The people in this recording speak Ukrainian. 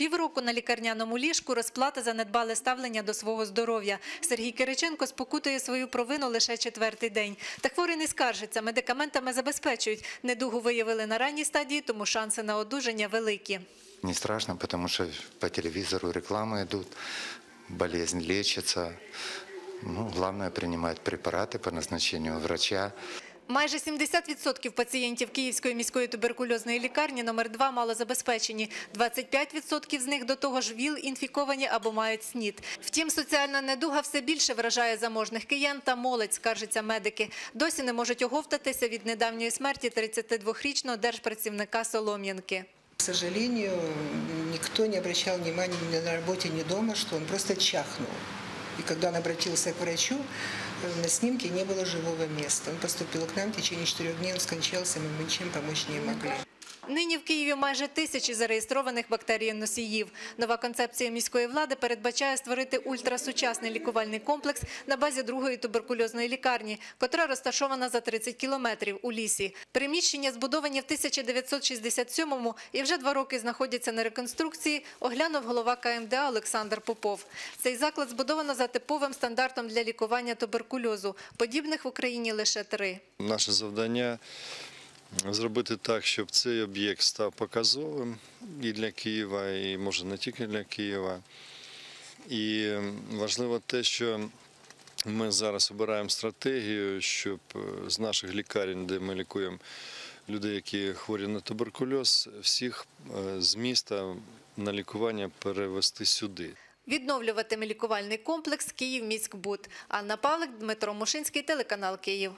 Півроку на лікарняному ліжку розплата за недбале ставлення до свого здоров'я. Сергій Кириченко спокутує свою провину лише четвертий день. Та хворий не скаржиться, медикаментами забезпечують. Недугу виявили на ранній стадії, тому шанси на одужання великі. Не страшно, потому что по телевизору рекламы идут, болезнь лечится. Ну, главное принимать препараты по назначению врача. Майже 70% пацієнтів Київської міської туберкульозної лікарні номер 2 малозабезпечені. 25% з них до того ж ВІЛ-інфіковані або мають СНІД. Втім, соціальна недуга все більше вражає заможних киян та молодь, скаржаться медики. Досі не можуть оговтатися від недавньої смерті 32-річного держпрацівника Солом'янки. К сожалению, никто не обращал внимания ни на работе, ни дома, что он просто чахнул. И когда он обратился к врачу, э, на снимке не было живого места. Он поступил к нам, в течение четырех дней он скончался, мы ничем помочь не могли. Нині в Києві майже тисячі зареєстрованих бактерієносіїв. Нова концепція міської влади передбачає створити ультрасучасний лікувальний комплекс на базі другої туберкульозної лікарні, котра розташована за 30 кілометрів у лісі. Приміщення збудовані в 1967-му і вже два роки знаходяться на реконструкції, оглянув голова КМДА Олександр Попов. Цей заклад збудовано за типовим стандартом для лікування туберкульозу. Подібних в Україні лише три. Наше завдання зробити так, щоб цей об'єкт став показовим і для Києва, і може не тільки для Києва. І важливо те, що ми зараз обираємо стратегію, щоб е, з наших лікарень, де ми лікуємо людей, які хворі на туберкульоз, всіх е, з міста на лікування перевести сюди. Відновлюватиме лікувальний комплекс «Київміськбуд». Анна Павлик, Дмитро Мушинський, телеканал «Київ».